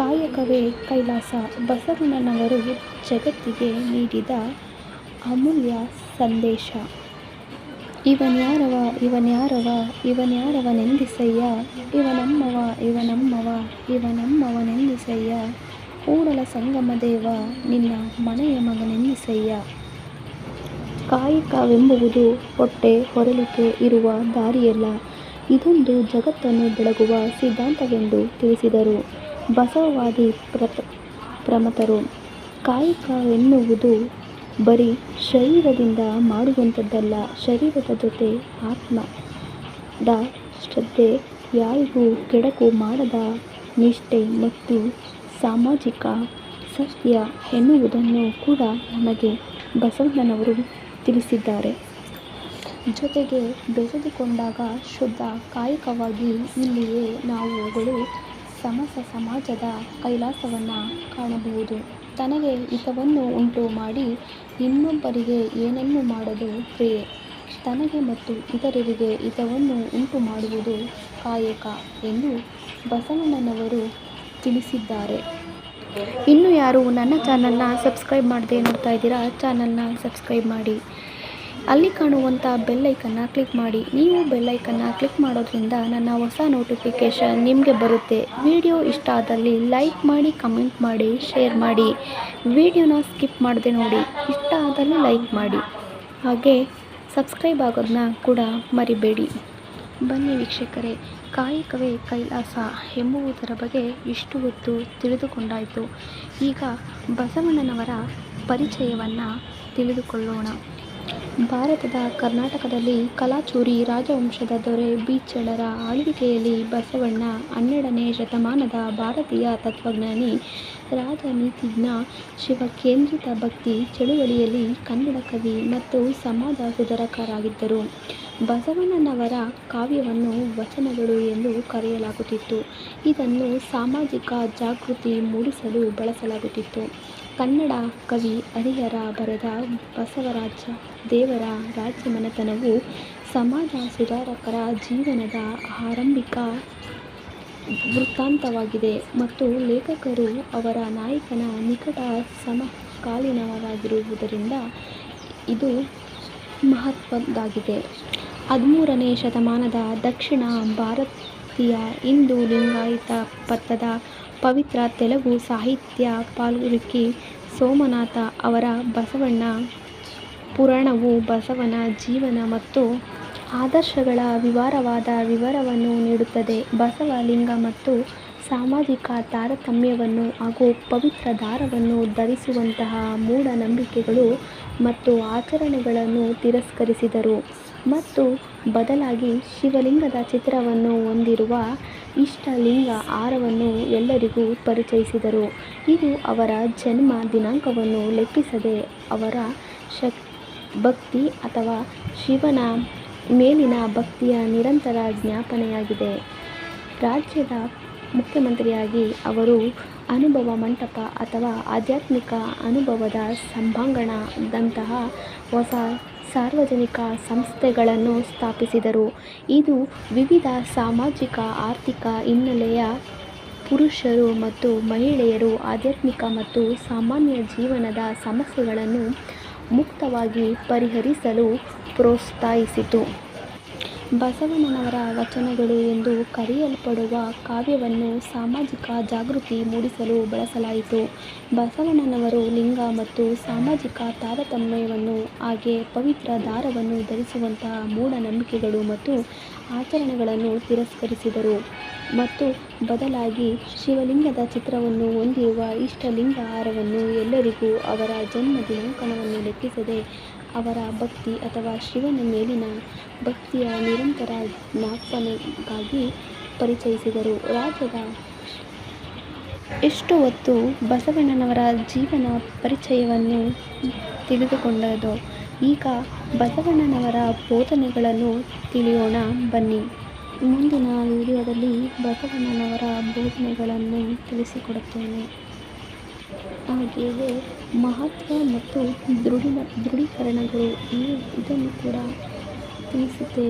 ಕಾಯಕವೇ ಕೈಲಾಸ ಬಸವಣ್ಣನವರು ಜಗತ್ತಿಗೆ ನೀಡಿದ ಅಮೂಲ್ಯ ಸಂದೇಶ. ಇವನ್ಯಾರವ ಇವನ್ಯಾರವ ಇವನ್ಯಾರವನೆಂದಿಸಯ್ಯ ಇವನಮ್ಮವ ಇವನಮ್ಮವ ಇವನಮ್ಮವನೆಂದಿಸಯ್ಯ ಕೂಡಲ ಸಂಗಮದೇವ ನಿನ್ನ ಮನೆಯ ಮಗನೆಂದಿಸಯ್ಯ? ಕಾಯಕವೆಂಬುದು ಹೊಟ್ಟೆ ಹೊರಲಿಕ್ಕೆ ಇರುವ ದಾರಿಯಲ್ಲ. ಇದೊಂದು ಜಗತ್ತನ್ನು ಬೆಳಗುವ ಸಿದ್ಧಾಂತವೆಂದು ತಿಳಿಸಿದರು. ಬಸವವಾದಿ ಕಾಯಕ ಎನ್ನುವುದು ಬರೀ ಶರೀರದಿಂದ ಮಾಡುವಂಥದ್ದಲ್ಲ, ಶರೀರದ ಜೊತೆ ಆತ್ಮದ ಶ್ರದ್ಧೆ, ಯಾರಿಗೂ ಕೆಡಕು ಮಾಡದ ನಿಷ್ಠೆ ಮತ್ತು ಸಾಮಾಜಿಕ ಸತ್ಯ ಎನ್ನುವುದನ್ನು ಕೂಡ ನಮಗೆ ಬಸವಣ್ಣನವರು ತಿಳಿಸಿದ್ದಾರೆ. ಜೊತೆಗೆ ಬೆಸೆದುಕೊಂಡಾಗ ಶುದ್ಧ ಕಾಯಕವಾಗಿ ಇಲ್ಲಿಯೇ ನಾವುಗಳು ಸಮಸ ಸಮಾಜದ ಕೈಲಾಸವನ್ನು ಕಾಣಬಹುದು. ತನಗೆ ಹಿತವನ್ನು ಉಂಟು ಮಾಡಿ ಇನ್ನೊಬ್ಬರಿಗೆ ಏನನ್ನು ಮಾಡಲು ಕ್ರಿಯೆ. ತನಗೆ ಮತ್ತು ಇತರರಿಗೆ ಹಿತವನ್ನು ಉಂಟು ಮಾಡುವುದು ಕಾಯಕ ಎಂದು ಬಸವಣ್ಣನವರು ತಿಳಿಸಿದ್ದಾರೆ. ಇನ್ನು ಯಾರು ನನ್ನ ಚಾನಲ್ನ ಸಬ್ಸ್ಕ್ರೈಬ್ ಮಾಡದೆ ನೋಡ್ತಾ ಇದ್ದೀರಾ, ಚಾನಲ್ನ ಸಬ್ಸ್ಕ್ರೈಬ್ ಮಾಡಿ. ಅಲ್ಲಿ ಕಾಣುವಂಥ ಬೆಲ್ಲೈಕನ್ನ ಕ್ಲಿಕ್ ಮಾಡಿ. ನೀವು ಬೆಲ್ಲೈಕನ್ನು ಕ್ಲಿಕ್ ಮಾಡೋದ್ರಿಂದ ನನ್ನ ಹೊಸ ನೋಟಿಫಿಕೇಷನ್ ನಿಮಗೆ ಬರುತ್ತೆ. ವಿಡಿಯೋ ಇಷ್ಟ ಆದಲ್ಲಿ ಲೈಕ್ ಮಾಡಿ ಕಮೆಂಟ್ ಮಾಡಿ ಶೇರ್ ಮಾಡಿ. ವಿಡಿಯೋನ ಸ್ಕಿಪ್ ಮಾಡದೆ ನೋಡಿ. ಇಷ್ಟ ಆದಲ್ಲಿ ಲೈಕ್ ಮಾಡಿ. ಹಾಗೆ ಸಬ್ಸ್ಕ್ರೈಬ್ ಆಗೋದನ್ನ ಕೂಡ ಮರಿಬೇಡಿ. ಬನ್ನಿ ವೀಕ್ಷಕರೇ, ಕಾಯಕವೇ ಕೈಲಾಸ ಎಂಬುವುದರ ಬಗ್ಗೆ ಇಷ್ಟು ಹೊತ್ತು ತಿಳಿದುಕೊಂಡಾಯಿತು. ಈಗ ಬಸವಣ್ಣನವರ ಪರಿಚಯವನ್ನು ತಿಳಿದುಕೊಳ್ಳೋಣ. ಭಾರತದ ಕರ್ನಾಟಕದಲ್ಲಿ ಕಲಾಚೂರಿ ರಾಜವಂಶದ ದೊರೆ ಬೀಚಳರ ಆಳ್ವಿಕೆಯಲ್ಲಿ ಬಸವಣ್ಣ ಹನ್ನೆರಡನೇ ಶತಮಾನದ ಭಾರತೀಯ ತತ್ವಜ್ಞಾನಿ, ರಾಜನೀತಿಜ್ಞ, ಶಿವಕೇಂದ್ರಿತ ಭಕ್ತಿ ಚಳುವಳಿಯಲ್ಲಿ ಕನ್ನಡ ಕವಿ ಮತ್ತು ಸಮಾಜ ಸುಧಾರಕರಾಗಿದ್ದರು. ಬಸವಣ್ಣನವರ ಕಾವ್ಯವನ್ನು ವಚನಗಳು ಎಂದು ಕರೆಯಲಾಗುತ್ತಿತ್ತು. ಇದನ್ನು ಸಾಮಾಜಿಕ ಜಾಗೃತಿ ಮೂಡಿಸಲು ಬಳಸಲಾಗುತ್ತಿತ್ತು. ಕನ್ನಡ ಕವಿ, ಹರಿಹರ ಬರೆದ ಬಸವರಾಜ ದೇವರ ರಾಜ್ಯಮನೆತನವು ಸಮಾಜ ಸುಧಾರಕರ ಜೀವನದ ಆರಂಭಿಕ ವೃತ್ತಾಂತವಾಗಿದೆ ಮತ್ತು ಲೇಖಕರು ಅವರ ನಾಯಕನ ನಿಕಟ ಸಮಕಾಲೀನವಾಗಿರುವುದರಿಂದ ಇದು ಮಹತ್ವದ್ದಾಗಿದೆ. ಹದಿಮೂರನೇ ಶತಮಾನದ ದಕ್ಷಿಣ ಭಾರತೀಯ ಹಿಂದೂ ಲಿಂಗಾಯತ ಪಂಥದ ಪವಿತ್ರ ತೆಲುಗು ಸಾಹಿತ್ಯ ಪಾಲ್ಗುರ್ಕಿ ಸೋಮನಾಥ ಅವರ ಬಸವಣ್ಣ ಪುರಾಣವು ಬಸವನ ಜೀವನ ಮತ್ತು ಆದರ್ಶಗಳ ವಿವರವಾದ ವಿವರವನ್ನು ನೀಡುತ್ತದೆ. ಬಸವ ಲಿಂಗ ಮತ್ತು ಸಾಮಾಜಿಕ ತಾರತಮ್ಯವನ್ನು ಹಾಗೂ ಪವಿತ್ರ ದಾರವನ್ನು ಧರಿಸುವಂತಹ ಮೂಢನಂಬಿಕೆಗಳು ಮತ್ತು ಆಚರಣೆಗಳನ್ನು ತಿರಸ್ಕರಿಸಿದರು. ಮತ್ತು ಬದಲಾಗಿ ಶಿವಲಿಂಗದ ಚಿತ್ರವನ್ನು ಹೊಂದಿರುವ ಇಷ್ಟಲಿಂಗ ಹಾರವನ್ನು ಎಲ್ಲರಿಗೂ ಪರಿಚಯಿಸಿದರು. ಇದು ಅವರ ಜನ್ಮ ದಿನಾಂಕವನ್ನು ಲೆಕ್ಕಿಸದೆ ಅವರ ಶಕ್, ಭಕ್ತಿ ಅಥವಾ ಶಿವನ ಮೇಲಿನ ಭಕ್ತಿಯ ನಿರಂತರ ಜ್ಞಾಪನೆಯಾಗಿದೆ. ರಾಜ್ಯದ ಮುಖ್ಯಮಂತ್ರಿಯಾಗಿ ಅವರು ಅನುಭವ ಮಂಟಪ ಅಥವಾ ಆಧ್ಯಾತ್ಮಿಕ ಅನುಭವದ ಸಭಾಂಗಣದಂತಹ ಹೊಸ ಸಾರ್ವಜನಿಕ ಸಂಸ್ಥೆಗಳನ್ನು ಸ್ಥಾಪಿಸಿದರು. ಇದು ವಿವಿಧ ಸಾಮಾಜಿಕ, ಆರ್ಥಿಕ ಹಿನ್ನೆಲೆಯ ಪುರುಷರು ಮತ್ತು ಮಹಿಳೆಯರು ಆಧ್ಯಾತ್ಮಿಕ ಮತ್ತು ಸಾಮಾನ್ಯ ಜೀವನದ ಸಮಸ್ಯೆಗಳನ್ನು ಮುಕ್ತವಾಗಿ ಪರಿಹರಿಸಲು ಪ್ರೋತ್ಸಾಹಿಸಿತು. ಬಸವಣ್ಣನವರ ವಚನಗಳು ಎಂದು ಕರೆಯಲ್ಪಡುವ ಕಾವ್ಯವನ್ನು ಸಾಮಾಜಿಕ ಜಾಗೃತಿ ಮೂಡಿಸಲು ಬಳಸಲಾಯಿತು. ಬಸವಣ್ಣನವರು ಲಿಂಗ ಮತ್ತು ಸಾಮಾಜಿಕ ತಾರತಮ್ಯವನ್ನು, ಹಾಗೆ ಪವಿತ್ರ ದಾರವನ್ನು ಧರಿಸುವಂತಹ ಮೂಢನಂಬಿಕೆಗಳು ಮತ್ತು ಆಚರಣೆಗಳನ್ನು ತಿರಸ್ಕರಿಸಿದರು. ಮತ್ತು ಬದಲಾಗಿ ಶಿವಲಿಂಗದ ಚಿತ್ರವನ್ನು ಹೊಂದಿರುವ ಇಷ್ಟಲಿಂಗ ಹಾರವನ್ನು ಎಲ್ಲರಿಗೂ ಅವರ ಜನ್ಮ ದಿನಾಂಕವನ್ನು ಲೆಕ್ಕಿಸದೆ ಅವರ ಭಕ್ತಿ ಅಥವಾ ಶಿವನ ಮೇಲಿನ ಭಕ್ತಿಯ ನಿರಂತರ ಜ್ಞಾಪನೆಗಾಗಿ ಪರಿಚಯಿಸಿದರು. ರಾಜ್ಯದ ಎಷ್ಟು ಹೊತ್ತು ಬಸವಣ್ಣನವರ ಜೀವನ ಪರಿಚಯವನ್ನು ತಿಳಿದುಕೊಂಡದ್ದು ಈಗ ಬಸವಣ್ಣನವರ ಬೋಧನೆಗಳನ್ನು ತಿಳಿಯೋಣ, ಬನ್ನಿ. ಮುಂದಿನ ವಿಡಿಯೋದಲ್ಲಿ ಬಸವಣ್ಣನವರ ಬೋಧನೆಗಳನ್ನು ತಿಳಿಸಿಕೊಡುತ್ತೇನೆ. ಹಾಗೆಯೇ ಮಹತ್ವ ಮತ್ತು ದೃಢ ದೃಢೀಕರಣಗಳು. ಈ ಇದನ್ನು ಕೂಡ ತಿಳಿಸುತ್ತೇನೆ.